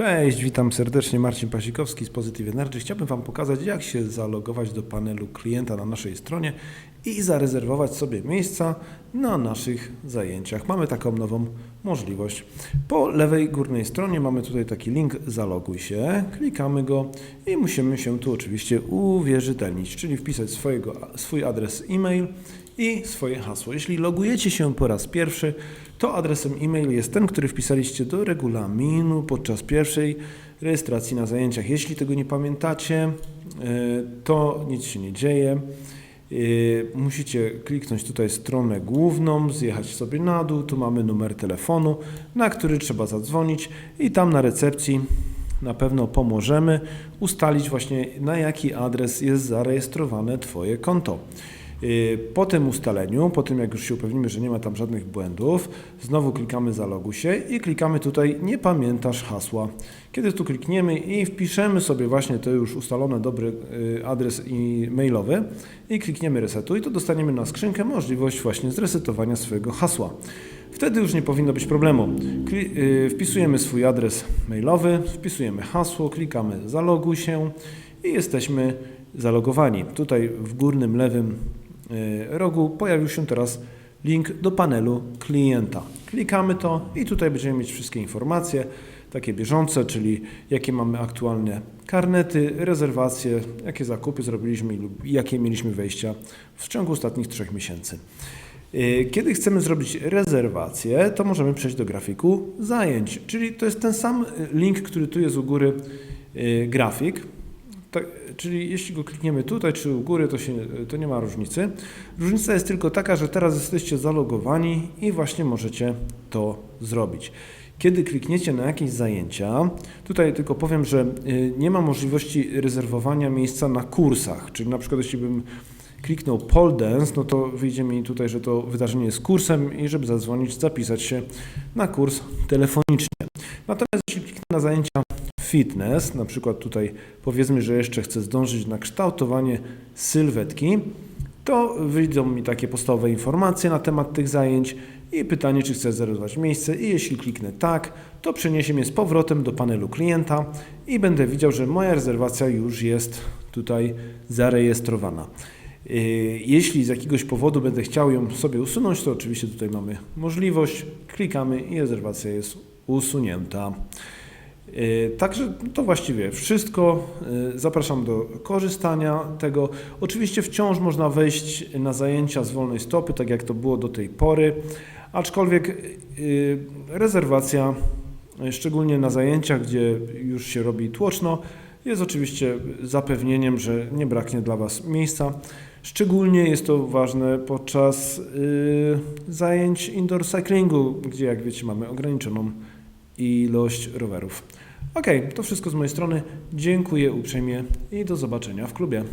Cześć, witam serdecznie. Marcin Pasikowski z Positive Energy. Chciałbym Wam pokazać, jak się zalogować do panelu klienta na naszej stronie i zarezerwować sobie miejsca na naszych zajęciach. Mamy taką nową możliwość. Po lewej górnej stronie mamy tutaj taki link zaloguj się. Klikamy go i musimy się tu oczywiście uwierzytelnić, czyli wpisać swojego, swój adres e-mail i swoje hasło. Jeśli logujecie się po raz pierwszy, to adresem e-mail jest ten, który wpisaliście do regulaminu podczas pierwszej rejestracji na zajęciach. Jeśli tego nie pamiętacie, e, to nic się nie dzieje. E, Musicie kliknąć tutaj stronę główną, zjechać sobie na dół, tu mamy numer telefonu, na który trzeba zadzwonić i tam na recepcji na pewno pomożemy ustalić właśnie na jaki adres jest zarejestrowane Twoje konto. Yy, Po tym ustaleniu, po tym jak już się upewnimy, że nie ma tam żadnych błędów, znowu klikamy zaloguj się i klikamy tutaj nie pamiętasz hasła. Kiedy tu klikniemy i wpiszemy sobie właśnie to już ustalone dobry yy, adres e-mailowy i klikniemy resetuj, to dostaniemy na skrzynkę możliwość właśnie zresetowania swojego hasła. Wtedy już nie powinno być problemu. Yy, wpisujemy swój adres mailowy, wpisujemy hasło, klikamy zaloguj się i jesteśmy zalogowani. Tutaj w górnym lewym y, rogu pojawił się teraz link do panelu klienta. Klikamy to i tutaj będziemy mieć wszystkie informacje, takie bieżące, czyli jakie mamy aktualne karnety, rezerwacje, jakie zakupy zrobiliśmy lub jakie mieliśmy wejścia w ciągu ostatnich trzech miesięcy. Y, Kiedy chcemy zrobić rezerwację, to możemy przejść do grafiku zajęć, czyli to jest ten sam y, link, który tu jest u góry y, grafik. Tak, czyli jeśli go klikniemy tutaj czy u góry, to, się, to nie ma różnicy. Różnica jest tylko taka, że teraz jesteście zalogowani i właśnie możecie to zrobić. Kiedy klikniecie na jakieś zajęcia, tutaj tylko powiem, że y, nie ma możliwości rezerwowania miejsca na kursach, czyli na przykład jeśli bym kliknął pole dance, no to wyjdzie mi tutaj, że to wydarzenie jest kursem i żeby zadzwonić, zapisać się na kurs telefonicznie. Natomiast jeśli kliknę na zajęcia fitness, na przykład tutaj powiedzmy, że jeszcze chcę zdążyć na kształtowanie sylwetki, to wyjdą mi takie podstawowe informacje na temat tych zajęć i pytanie, czy chcę zarezerwować miejsce i jeśli kliknę tak, to przeniesie mnie z powrotem do panelu klienta i będę widział, że moja rezerwacja już jest tutaj zarejestrowana. Yy, Jeśli z jakiegoś powodu będę chciał ją sobie usunąć, to oczywiście tutaj mamy możliwość, klikamy i rezerwacja jest usunięta. Yy, Także to właściwie wszystko. Yy, Zapraszam do korzystania tego. Oczywiście wciąż można wejść na zajęcia z wolnej stopy, tak jak to było do tej pory, aczkolwiek yy, rezerwacja, szczególnie na zajęciach, gdzie już się robi tłoczno, jest oczywiście zapewnieniem, że nie braknie dla Was miejsca. Szczególnie jest to ważne podczas zajęć indoor cyclingu, gdzie jak wiecie mamy ograniczoną ilość rowerów. Ok, to wszystko z mojej strony. Dziękuję uprzejmie i do zobaczenia w klubie.